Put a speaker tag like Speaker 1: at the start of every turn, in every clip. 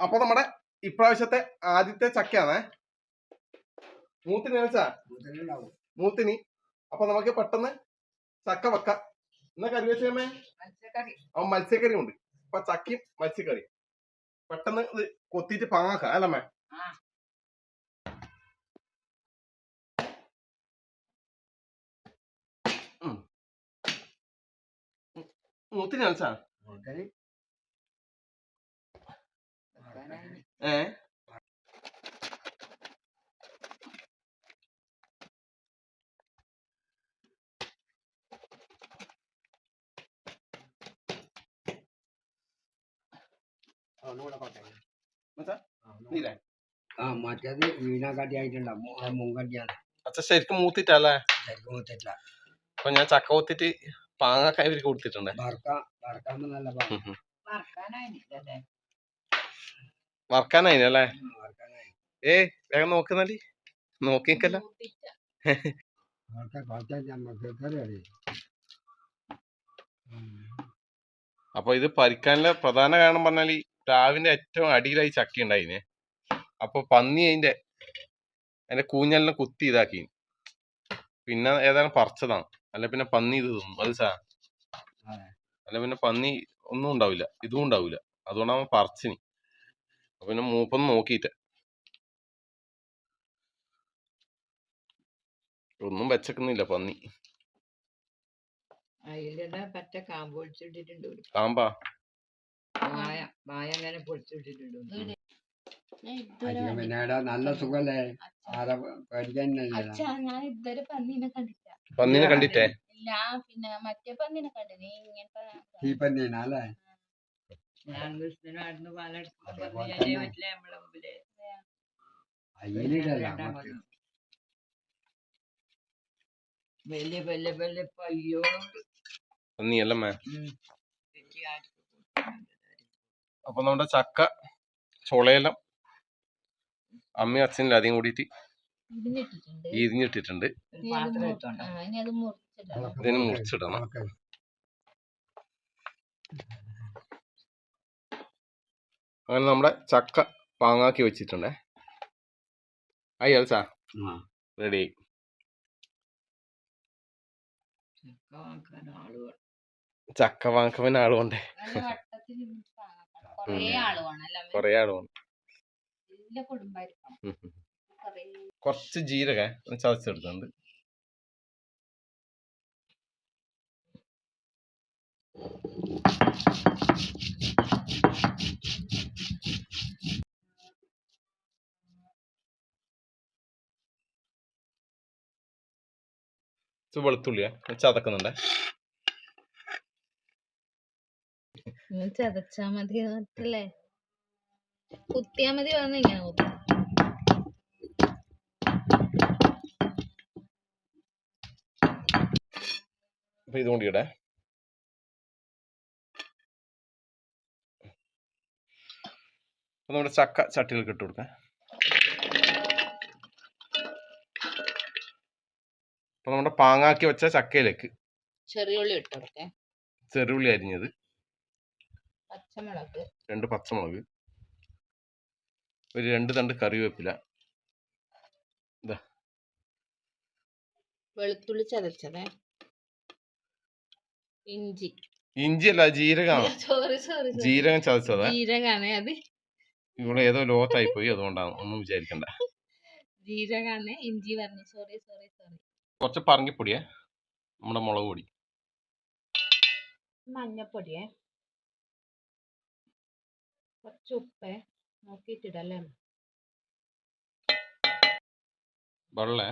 Speaker 1: അപ്പൊ നമ്മുടെ ഇപ്രാവശ്യത്തെ ആദ്യത്തെ ചക്കയാണേ. മൂത്തിന് വെച്ചാ മൂത്തിന്. അപ്പൊ നമുക്ക് പെട്ടെന്ന് ചക്ക വെക്കാം. എന്നാ കറി വെച്ചേ അവൻ മത്സ്യക്കറി. ഉണ്ട് അപ്പൊ ചക്കയും മത്സ്യക്കറി പെട്ടെന്ന് ഇത് കൊത്തിയിട്ട് പാങ്ങാക്കാം അല്ലമ്മേ മൂത്തിന്. വെച്ചാ ഏ?
Speaker 2: മറ്റേത് വീണാക്കട്ടി ആയിട്ടുണ്ടാവും മുങ്കട്ടിയാണ്
Speaker 1: അച്ഛൻ ശരിക്കും മൂത്തിട്ടല്ലേ
Speaker 2: ശരിക്കും മുത്തിട്ടില്ല
Speaker 1: അപ്പൊ ഞാൻ ചക്ക കൊത്തിട്ട് പാങ്ങാക്കാൻ ഇവർക്ക് കൊടുത്തിട്ടുണ്ട്.
Speaker 2: വറക്കാം വറക്കാമ്പോ നല്ല പാ- വറക്കാനായി
Speaker 1: ഏ വേഗം നോക്കുന്നാലി
Speaker 2: നോക്കിക്കല്ല
Speaker 1: അപ്പൊ ഇത് പരിക്കാനുള്ള പ്രധാന കാരണം പറഞ്ഞാൽ ഈ പ്ലാവിന്റെ ഏറ്റവും അടിയിലായി ചക്കി ഉണ്ടായിന്. അപ്പൊ പന്നി അതിന്റെ അതിന്റെ കൂഞ്ഞെല്ലാം കുത്തി ഇതാക്കി പിന്നെ ഏതായാലും പറിച്ചതാണ്. അല്ല പിന്നെ പന്നി ഇത് തിന്നു. അത് സാ അല്ല പിന്നെ പന്നി ഒന്നും ഉണ്ടാവില്ല. ഇതും ഉണ്ടാവില്ല. അതുകൊണ്ടാണ് പറിച്ചിനി. അപ്പൊ പിന്നെ മൂപ്പൊന്നും നോക്കിയിട്ട് ഒന്നും വെച്ചക്കുന്നില്ല പന്നി.
Speaker 3: കാമ്പ്
Speaker 2: നല്ല സുഖല്ലേ?
Speaker 4: ഞാൻ ഇതുവരെ പന്നീനെ കണ്ടില്ല
Speaker 1: പന്നിനെ കണ്ടിട്ടേ?
Speaker 4: ഇല്ല പിന്നെ മറ്റേ പന്നീനെ ഇങ്ങനത്തെ
Speaker 2: അല്ലേ?
Speaker 3: പാലെടുക്കുമ്പോ. പറ്റില്ല നമ്മളെ മുമ്പിൽ. വലിയ വലിയ വലിയ
Speaker 1: അപ്പൊ നമ്മുടെ ചക്ക ചുളയെല്ലാം അമ്മയും അച്ഛനും അധികം കൂടിയിട്ട് ഇരിഞ്ഞിട്ടിട്ടുണ്ട് ഇതിന് മുറിച്ചിടണം. അങ്ങനെ നമ്മുടെ ചക്ക പാങ്ങാക്കി വെച്ചിട്ടുണ്ടേ. ആയി അൽസാ റെഡി
Speaker 3: ചക്ക
Speaker 1: വാങ്ങവൻ ആളുകൊണ്ടേ.
Speaker 4: കൊറേ
Speaker 1: ആളുകൊണ്ട് കുറച്ച് ജീരക ചതച്ചെടുത്തുണ്ട് ഇച്ചിരി വെളുത്തുള്ളിയാ. ചതക്കുന്നുണ്ടേ.
Speaker 4: ചതച്ചാ മതി അല്ലേ കുത്തിയാ മതി വന്ന് ഇങ്ങനെ കുത്തും.
Speaker 1: അപ്പൊ ഇതും നമ്മുടെ ചക്ക ചട്ടികൾക്ക് ഇട്ട് കൊടുക്കാം. അപ്പൊ നമ്മുടെ പാങ്ങാക്കി വെച്ച ചക്കയിലേക്ക്.
Speaker 4: ചെറിയുള്ളി ഇട്ട് കൊടുക്കേ.
Speaker 1: ചെറുള്ളി അരിഞ്ഞത്.
Speaker 4: പച്ചമുളക്.
Speaker 1: രണ്ട് പച്ചമുളക്. ഒരു രണ്ട് തണ്ട് കറിവേപ്പില.
Speaker 4: വെളുത്തുള്ളി ചതച്ചതേ. ഇഞ്ചി.
Speaker 1: ഇഞ്ചി അല്ല ജീരകമാണ്
Speaker 4: സോറി സോറി
Speaker 1: ജീരകം ചതച്ചതാ.
Speaker 4: ജീരകാണ് അത്.
Speaker 1: ഇവിടെ ഏതോ ലോത്തായി പോയി അതുകൊണ്ടാണ്. ഒന്നും വിചാരിക്കണ്ട.
Speaker 4: ജീരകാണ് ഇഞ്ചി പറഞ്ഞു. Sorry sorry sorry.
Speaker 1: കുറച്ച് പറങ്കിപ്പൊടിയേ നമ്മുടെ മുളക് പൊടി.
Speaker 4: മഞ്ഞപ്പൊടിയേ. കുറച്ച് ഉപ്പേ നോക്കിയിട്ടിടല്ലേ?
Speaker 1: വെള്ളേ.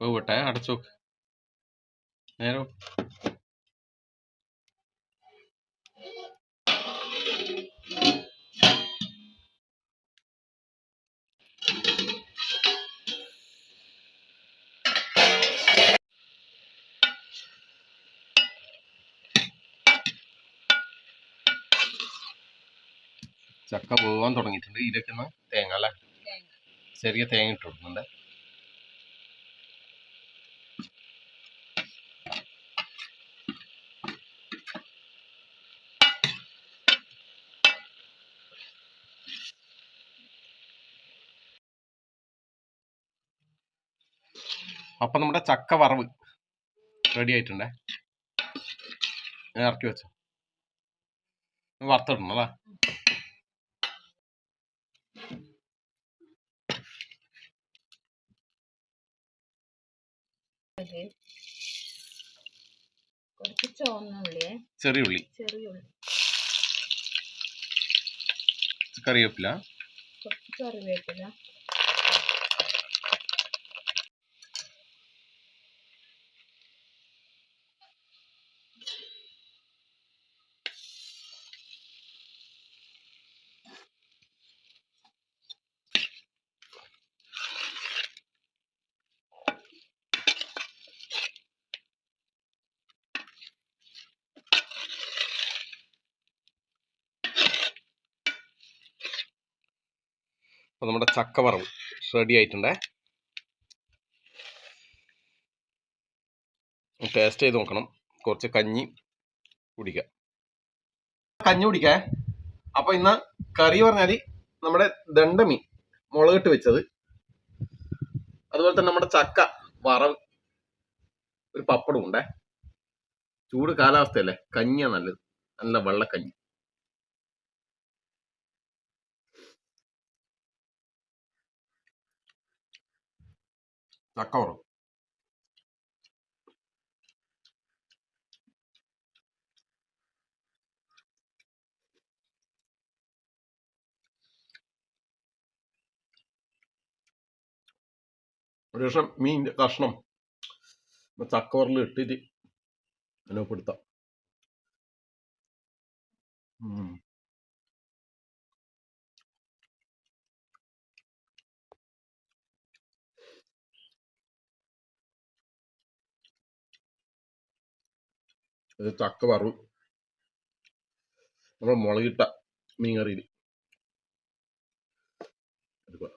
Speaker 1: വേവട്ടെ അടച്ചു നോക്ക് നേരെ വെക്ക്. ചക്ക പോകാൻ തുടങ്ങിയിട്ടുണ്ട് ഇതൊക്കെ തേങ്ങ അല്ലേ. ചെറിയ തേങ്ങ ഇട്ട് കൊടുക്കുന്നുണ്ട് അപ്പൊ നമ്മുടെ ചക്ക വറവ് റെഡി ആയിട്ടുണ്ടേ? ഞാൻ ഇറക്കി വെച്ചോ. വറുത്തിടണം അല്ലേ?
Speaker 4: കുറച്ച്
Speaker 1: ചെറിയ ഉള്ളി.
Speaker 4: ചെറിയ ഉള്ളി.
Speaker 1: കറിവേപ്പില.
Speaker 4: കുറച്ച് കറിവേപ്പില.
Speaker 1: അപ്പൊ നമ്മുടെ ചക്ക വറവ് റെഡി ആയിട്ടുണ്ടേ. ടേസ്റ്റ് ചെയ്ത് നോക്കണം. കുറച്ച് കഞ്ഞി കുടിക്കുക കഞ്ഞി കുടിക്കേ. അപ്പോൾ ഇന്ന് കറി പറഞ്ഞാൽ നമ്മുടെ ദണ്ടമീൻ മുളകിട്ട് വെച്ചത്. അതുപോലെ തന്നെ നമ്മുടെ ചക്ക വറവ് ഒരു പപ്പടം ഉണ്ടേ. ചൂട് കാലാവസ്ഥയല്ലേ? കഞ്ഞിയാ നല്ലത്. നല്ല വെള്ളക്കഞ്ഞി ചക്ക വറവ് ഒരു ദിവസം മീൻ കഷ്ണം ചക്കവറിൽ ഇട്ടിട്ട് അനുഭവപ്പെടുത്താം ഉം. ഇത് ചക്ക വറവ് നമ്മൾ മുളകിട്ട മീൻ കറിയിൽ എടുക്കുക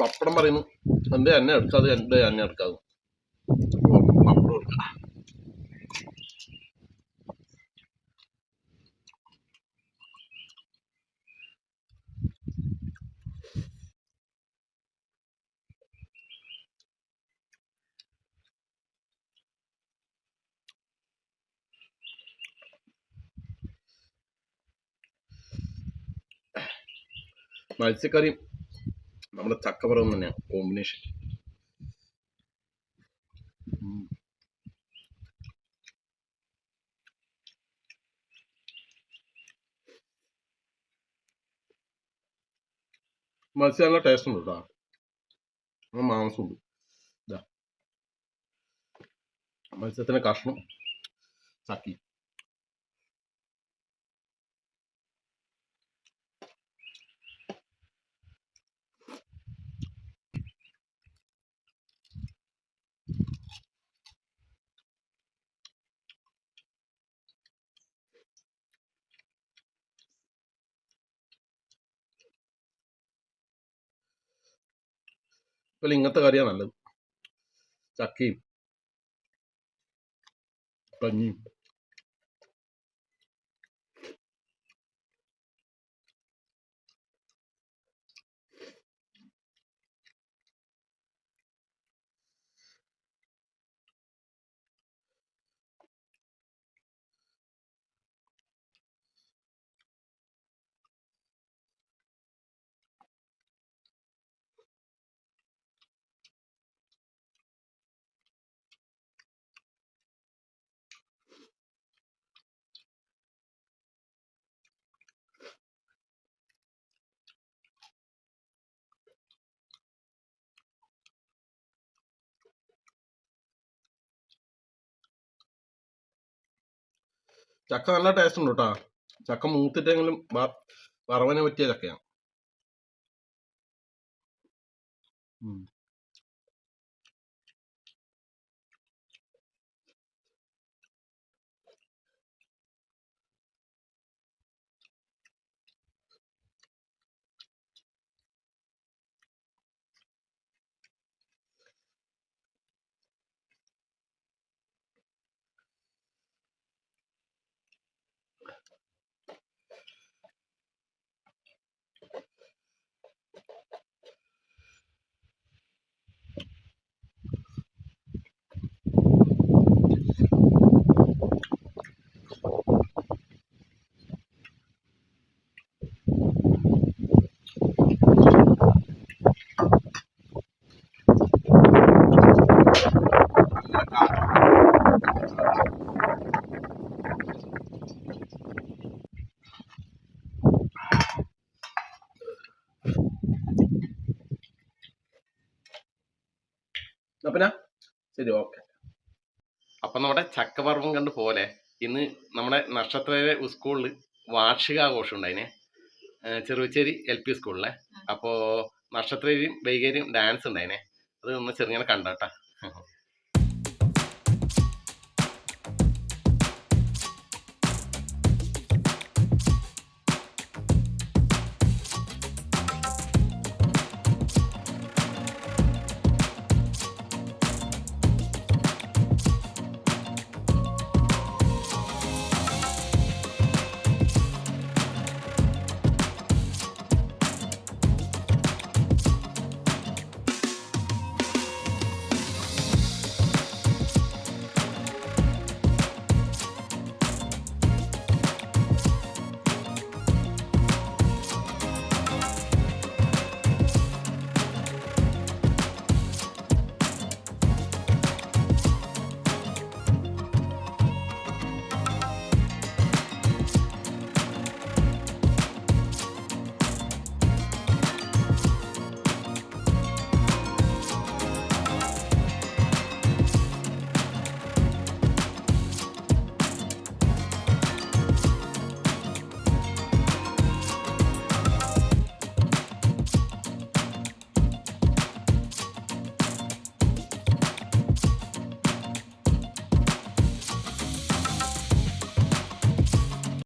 Speaker 1: പപ്പടം പറയുന്നു. എന്റെ എന്നെ എടുക്കാതെ എന്റെ എന്നെ എടുക്കാതെ. മത്സ്യക്കറിയും നമ്മുടെ ചക്കപ്പുറം തന്നെയാണ് കോമ്പിനേഷൻ മത്സ്യം നല്ല ടേസ്റ്റ് ഉണ്ട് കേട്ടോ മാംസം മാംസമുണ്ട് ഇതാ. മത്സ്യത്തിന്റെ കഷ്ണം ചക്കി. ഇപ്പൊ ഇങ്ങനത്തെ കറിയാ നല്ലത്. ചക്കയും. കഞ്ഞിയും ചക്ക നല്ല ടേസ്റ്റ് ഉണ്ട് കേട്ടോ ചക്ക മൂത്തിട്ടെങ്കിലും വറവനെ പറ്റിയ ചക്കയാണ് അപ്പൊ ശരി ഓക്കെ അപ്പൊ നമ്മുടെ ചക്കപർവം കണ്ട് പോലെ ഇന്ന് നമ്മുടെ നക്ഷത്ര സ്കൂളിൽ വാർഷികാഘോഷം ഉണ്ടായിനെ. ചെറുവച്ചേരി എൽ പി സ്കൂളിലെ അപ്പോൾ നക്ഷത്രയും വൈകേരിയും ഡാൻസ് ഉണ്ടായിനെ. അത് ഒന്ന് ചെറുങ്ങനെ കണ്ടോട്ടാ.